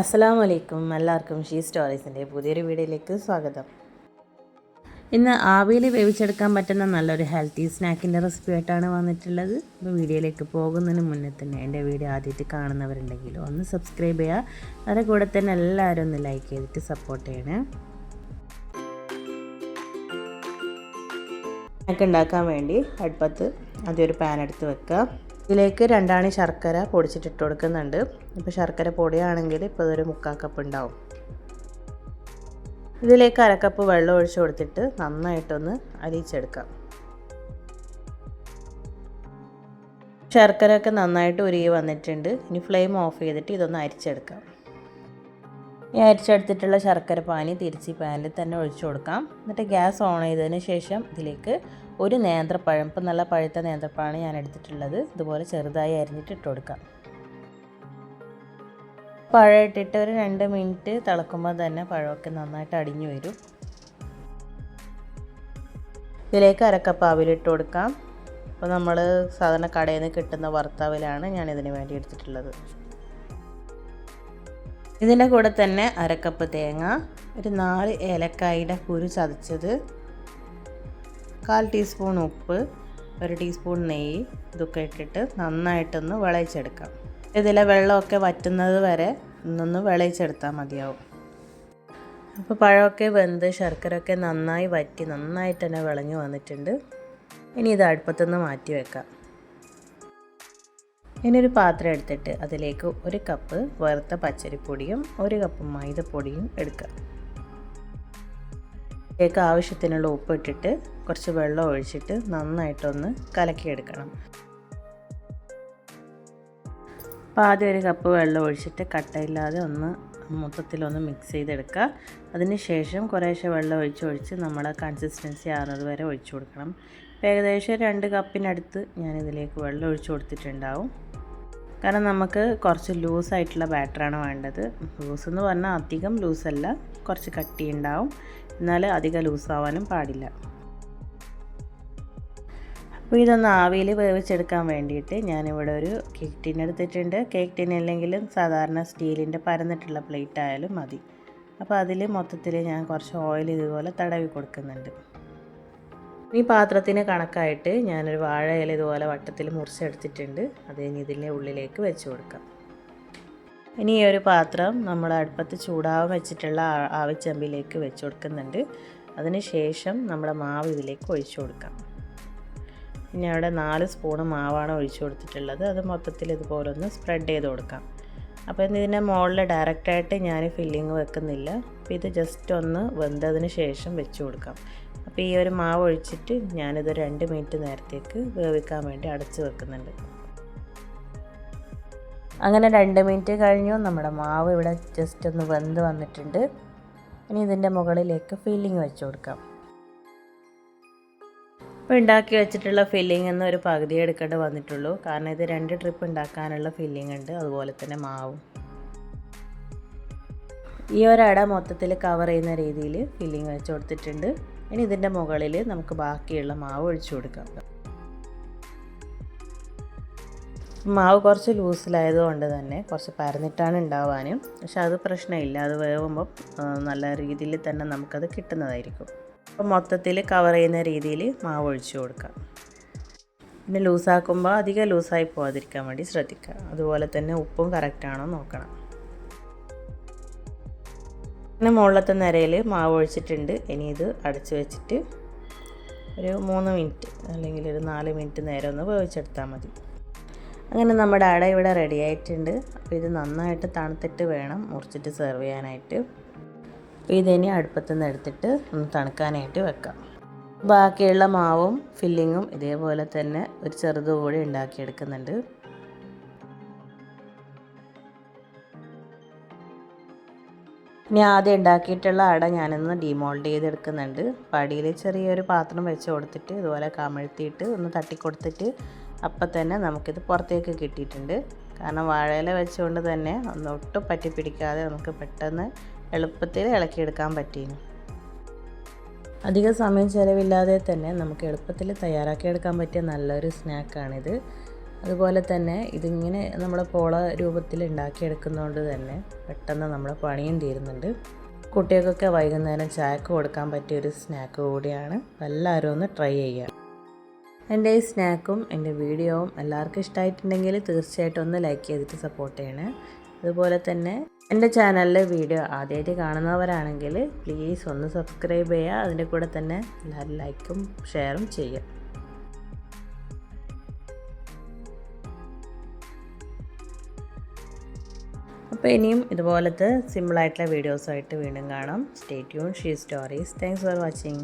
അസ്സലാമു അലൈക്കും എല്ലാവർക്കും ഷീ സ്റ്റോറീസിന്റെ പുതിയൊരു വീഡിയോയിലേക്ക് സ്വാഗതം. ഇന്ന് ആവിയിൽ വേവിച്ചെടുക്കാൻ പറ്റുന്ന നല്ലൊരു ഹെൽത്തി സ്നാക്കിന്റെ റെസിപ്പി ആയിട്ടാണ് വന്നിട്ടുള്ളത്. ഇപ്പോൾ വീഡിയോയിലേക്ക് പോകുന്നതിന് മുന്നേ തന്നെ എന്റെ വീഡിയോ ആദ്യമായിട്ട് കാണുന്നവരുണ്ടെങ്കിൽ ഒന്ന് സബ്സ്ക്രൈബ് ചെയ്യുക. അതിന്റെ കൂടെ തന്നെ എല്ലാവരും ഒന്ന് ലൈക്ക് ചെയ്തിട്ട് സപ്പോർട്ട് ചെയ്യണേ. സ്നാക്ക് ഉണ്ടാക്കാൻ വേണ്ടി അടുപ്പത്ത് ആദ്യം ഒരു പാൻ എടുത്ത് വെക്കുക. ഇതിലേക്ക് രണ്ടാണി ശർക്കര പൊടിച്ചിട്ടിട്ട് കൊടുക്കുന്നുണ്ട്. ഇപ്പോൾ ശർക്കര പൊടിയാണെങ്കിൽ ഇപ്പോൾ ഇതൊരു മുക്കാൽ കപ്പ് ഉണ്ടാവും. ഇതിലേക്ക് അരക്കപ്പ് വെള്ളം ഒഴിച്ചു കൊടുത്തിട്ട് നന്നായിട്ടൊന്ന് അരിച്ചെടുക്കാം ശർക്കര ഒക്കെ നന്നായിട്ട് ഉരുകി വന്നിട്ടുണ്ട്. ഇനി ഫ്ലെയിം ഓഫ് ചെയ്തിട്ട് ഇതൊന്ന് അരിച്ചെടുക്കാം. ഈ അരിച്ചെടുത്തിട്ടുള്ള ശർക്കര പാനി തിരിച്ച് പാനിൽ തന്നെ ഒഴിച്ചു കൊടുക്കാം. എന്നിട്ട് ഗ്യാസ് ഓൺ ചെയ്തതിന് ശേഷം ഇതിലേക്ക് ഒരു നേന്ത്രപ്പഴം ഇപ്പം നല്ല പഴുത്ത നേന്ത്രപ്പഴമാണ് ഞാൻ എടുത്തിട്ടുള്ളത്. ഇതുപോലെ ചെറുതായി അരിഞ്ഞിട്ട് ഇട്ട് കൊടുക്കാം. പഴം ഇട്ടിട്ട് ഒരു രണ്ട് മിനിറ്റ് തിളക്കുമ്പോൾ തന്നെ പഴമൊക്കെ നന്നായിട്ട് അടിഞ്ഞു വരും. ഇതിലേക്ക് അരക്കപ്പ് അവിലിട്ട് കൊടുക്കാം. അപ്പോൾ നമ്മൾ സാധാരണ കടയിൽ നിന്ന് കിട്ടുന്ന വറുത്തവിലാണ് ഞാൻ ഇതിന് വേണ്ടി എടുത്തിട്ടുള്ളത്. ഇതിന്റെ കൂടെ തന്നെ അരക്കപ്പ് തേങ്ങ ഒരു നാല് ഏലക്കായുടെ കുരു ചതച്ചത് കാൽ ടീസ്പൂൺ ഉപ്പ് ഒരു ടീസ്പൂൺ നെയ്യ് ഇതൊക്കെ ഇട്ടിട്ട് നന്നായിട്ടൊന്ന് വിളയിച്ചെടുക്കാം. ഇതിലെ വെള്ളമൊക്കെ വറ്റുന്നത് വരെ ഒന്നൊന്ന് വിളയിച്ചെടുത്താൽ മതിയാവും. അപ്പോൾ പഴമൊക്കെ വെന്ത് ശർക്കരയൊക്കെ നന്നായി വറ്റി നന്നായിട്ട് തന്നെ വിളഞ്ഞു വന്നിട്ടുണ്ട്. ഇനി ഇത് അടുപ്പത്തുനിന്ന് മാറ്റി വെക്കാം. ഇനി ഒരു പാത്രം എടുത്തിട്ട് അതിലേക്ക് ഒരു കപ്പ് വറുത്ത പച്ചരിപ്പൊടിയും ഒരു കപ്പ് മൈദപ്പൊടിയും എടുക്കുക ഇതിലേക്ക് ആവശ്യത്തിനുള്ള ഉപ്പ് ഇട്ടിട്ട് കുറച്ച് വെള്ളം ഒഴിച്ചിട്ട് നന്നായിട്ടൊന്ന് കലക്കിയെടുക്കണം. അപ്പോൾ ആദ്യം ഒരു കപ്പ് വെള്ളം ഒഴിച്ചിട്ട് കട്ടയില്ലാതെ ഒന്ന് മൊത്തത്തിലൊന്ന് മിക്സ് ചെയ്തെടുക്കുക. അതിന് ശേഷം കുറേശ്ശെ വെള്ളം ഒഴിച്ച് ഒഴിച്ച് നമ്മൾ കൺസിസ്റ്റൻസി ആറുന്നത് വരെ ഒഴിച്ചു കൊടുക്കണം. ഏകദേശം രണ്ട് കപ്പിനടുത്ത് ഞാനിതിലേക്ക് വെള്ളം ഒഴിച്ചു കൊടുത്തിട്ടുണ്ടാവും. കാരണം നമുക്ക് കുറച്ച് ലൂസായിട്ടുള്ള ബാറ്ററാണ് വേണ്ടത്. ലൂസ് എന്ന് പറഞ്ഞാൽ അധികം ലൂസല്ല കുറച്ച് കട്ടി ഉണ്ടാവും എന്നാൽ അധികം ലൂസാവാനും പാടില്ല. അപ്പോൾ ഇതൊന്ന് ആവിയിൽ വേവിച്ചെടുക്കാൻ വേണ്ടിയിട്ട് ഞാനിവിടെ ഒരു കേക്ക് ടിൻ എടുത്തിട്ടുണ്ട്. കേക്ക് ടിൻ അല്ലെങ്കിലും സാധാരണ സ്റ്റീലിന്റെ പരന്നിട്ടുള്ള പ്ലേറ്റ് ആയാലും മതി. അപ്പോൾ അതിൽ മൊത്തത്തിൽ ഞാൻ കുറച്ച് ഓയിൽ ഇതുപോലെ തടവി കൊടുക്കുന്നുണ്ട്. ഈ പാത്രത്തിന് കണക്കായിട്ട് ഞാനൊരു വാഴ ഇല ഇതുപോലെ വട്ടത്തിൽ മുറിച്ചെടുത്തിട്ടുണ്ട്. അത് ഇനി ഇതിന്റെ ഉള്ളിലേക്ക് വെച്ച് കൊടുക്കാം. ഇനി ഈ ഒരു പാത്രം നമ്മൾ അടുപ്പത്ത് ചൂടാവാൻ വെച്ചിട്ടുള്ള ആവിച്ചമ്പിലേക്ക് വെച്ച് കൊടുക്കുന്നുണ്ട്. അതിന് ശേഷം നമ്മുടെ മാവ് ഇതിലേക്ക് ഒഴിച്ചു കൊടുക്കാം. പിന്നെ അവിടെ നാല് സ്പൂണ് മാവാണ് ഒഴിച്ചു കൊടുത്തിട്ടുള്ളത്. അത് മൊത്തത്തിൽ ഇതുപോലെ ഒന്ന് സ്പ്രെഡ് ചെയ്ത് കൊടുക്കാം. അപ്പോൾ ഇതിന്റെ മുകളിൽ ഡയറക്റ്റായിട്ട് ഞാൻ ഫില്ലിങ് വെക്കുന്നില്ല. അപ്പോൾ ഇത് ജസ്റ്റ് ഒന്ന് വെന്തതിന് ശേഷം വെച്ച് കൊടുക്കാം. അപ്പോൾ ഈ ഒരു മാവ് ഒഴിച്ചിട്ട് ഞാനിത് രണ്ട് മിനിറ്റ് നേരത്തേക്ക് വേവിക്കാൻ വേണ്ടി അടച്ച് വെക്കുന്നുണ്ട്. അങ്ങനെ രണ്ട് മിനിറ്റ് കഴിഞ്ഞു. നമ്മുടെ മാവ് ഇവിടെ ജസ്റ്റ് ഒന്ന് വെന്ത് വന്നിട്ടുണ്ട്. ഇനി ഇതിന്റെ മുകളിലേക്ക് ഫില്ലിങ് വെച്ച് കൊടുക്കാം. ഇപ്പോൾ ഉണ്ടാക്കി വെച്ചിട്ടുള്ള ഫില്ലിംഗ് എന്ന് ഒരു പകുതി എടുക്കേണ്ടി വന്നിട്ടുള്ളൂ. കാരണം ഇത് രണ്ട് ട്രിപ്പ് ഉണ്ടാക്കാനുള്ള ഫില്ലിംഗ് ഉണ്ട്. അതുപോലെ തന്നെ മാവും. ഈ ഒരട മൊത്തത്തിൽ കവർ ചെയ്യുന്ന രീതിയിൽ ഫില്ലിംഗ് വെച്ച് കൊടുത്തിട്ടുണ്ട്. ഇനി ഇതിന്റെ മുകളിൽ നമുക്ക് ബാക്കിയുള്ള മാവ് ഒഴിച്ചു കൊടുക്കാം. മാവ് കുറച്ച് ലൂസിലായതുകൊണ്ട് തന്നെ കുറച്ച് പരന്നിട്ടാണ് ഉണ്ടാവാനും. പക്ഷെ അത് പ്രശ്നമില്ല. അത് വേവുമ്പോൾ നല്ല രീതിയിൽ തന്നെ നമുക്കത് കിട്ടുന്നതായിരിക്കും. അപ്പോൾ മൊത്തത്തിൽ കവർ ചെയ്യുന്ന രീതിയിൽ മാവ് ഒഴിച്ചു കൊടുക്കാം. പിന്നെ ലൂസാക്കുമ്പോൾ അധികം ലൂസായി പോകാതിരിക്കാൻ വേണ്ടി ശ്രദ്ധിക്കുക. അതുപോലെ തന്നെ ഉപ്പും കറക്റ്റാണോ നോക്കണം. പിന്നെ മുകളിലത്തെ നിരയിൽ മാവ് ഒഴിച്ചിട്ടുണ്ട്. ഇനി ഇത് അടച്ച് വെച്ചിട്ട് ഒരു മൂന്ന് മിനിറ്റ് അല്ലെങ്കിൽ ഒരു നാല് മിനിറ്റ് നേരം ഒന്ന് വേവിച്ചെടുത്താൽ മതി. അങ്ങനെ നമ്മുടെ അട ഇവിടെ റെഡി ആയിട്ടുണ്ട്. അപ്പോൾ ഇത് നന്നായിട്ട് തണുത്തിട്ട് വേണം മുറിച്ചിട്ട് സെർവ് ചെയ്യാനായിട്ട്. അപ്പോൾ ഇതിനി അടുപ്പത്തു നിന്ന് എടുത്തിട്ട് ഒന്ന് തണുക്കാനായിട്ട് വെക്കാം. ബാക്കിയുള്ള മാവും ഫില്ലിങ്ങും ഇതേപോലെ തന്നെ ഒരു ചെറുതുകൂടി ഉണ്ടാക്കിയെടുക്കുന്നുണ്ട്. ഇനി ആദ്യം ഉണ്ടാക്കിയിട്ടുള്ള അട ഞാനൊന്ന് ഡിമോൾഡ് ചെയ്തെടുക്കുന്നുണ്ട്. പടിയിൽ ചെറിയൊരു പാത്രം വെച്ച് കൊടുത്തിട്ട് ഇതുപോലെ കമഴ്ത്തിയിട്ട് ഒന്ന് തട്ടിക്കൊടുത്തിട്ട് അപ്പം തന്നെ നമുക്കിത് പുറത്തേക്ക് കിട്ടിയിട്ടുണ്ട്. കാരണം വാഴയില വെച്ചുകൊണ്ട് തന്നെ ഒന്ന് ഒട്ടും പറ്റി പിടിക്കാതെ നമുക്ക് പെട്ടെന്ന് എളുപ്പത്തിൽ ഇളക്കിയെടുക്കാൻ പറ്റിയിരുന്നു അധിക സമയം ചിലവില്ലാതെ തന്നെ നമുക്ക് എളുപ്പത്തിൽ തയ്യാറാക്കിയെടുക്കാൻ പറ്റിയ നല്ലൊരു സ്നാക്കാണിത്. അതുപോലെ തന്നെ ഇതിങ്ങനെ നമ്മൾ പോള രൂപത്തിൽ ഉണ്ടാക്കിയെടുക്കുന്നതുകൊണ്ട് തന്നെ പെട്ടെന്ന് നമ്മൾ പണിയും തീരുന്നുണ്ട് കുട്ടികൾക്കൊക്കെ വൈകുന്നേരം ചായക്ക് കൊടുക്കാൻ പറ്റിയ ഒരു സ്നാക്ക് കൂടിയാണ്. എല്ലാവരും ഒന്ന് ട്രൈ ചെയ്യുക. എന്റെ ഈ സ്നാക്കും എന്റെ വീഡിയോവും എല്ലാവർക്കും ഇഷ്ടമായിട്ടുണ്ടെങ്കിൽ തീർച്ചയായിട്ടും ഒന്ന് ലൈക്ക് ചെയ്തിട്ട് സപ്പോർട്ട് ചെയ്യണേ. അതുപോലെ തന്നെ എന്റെ ചാനലിലെ വീഡിയോ ആദ്യമായിട്ട് കാണുന്നവരാണെങ്കിൽ പ്ലീസ് ഒന്ന് സബ്സ്ക്രൈബ് ചെയ്യുക. അതിന്റെ കൂടെ തന്നെ എല്ലാവരും ലൈക്കും ഷെയറും ചെയ്യുക. അപ്പോൾ ഇനിയും ഇതുപോലത്തെ സിമ്പിളായിട്ടുള്ള വീഡിയോസായിട്ട് വീണ്ടും കാണാം. Stay tune she stories thanks for watching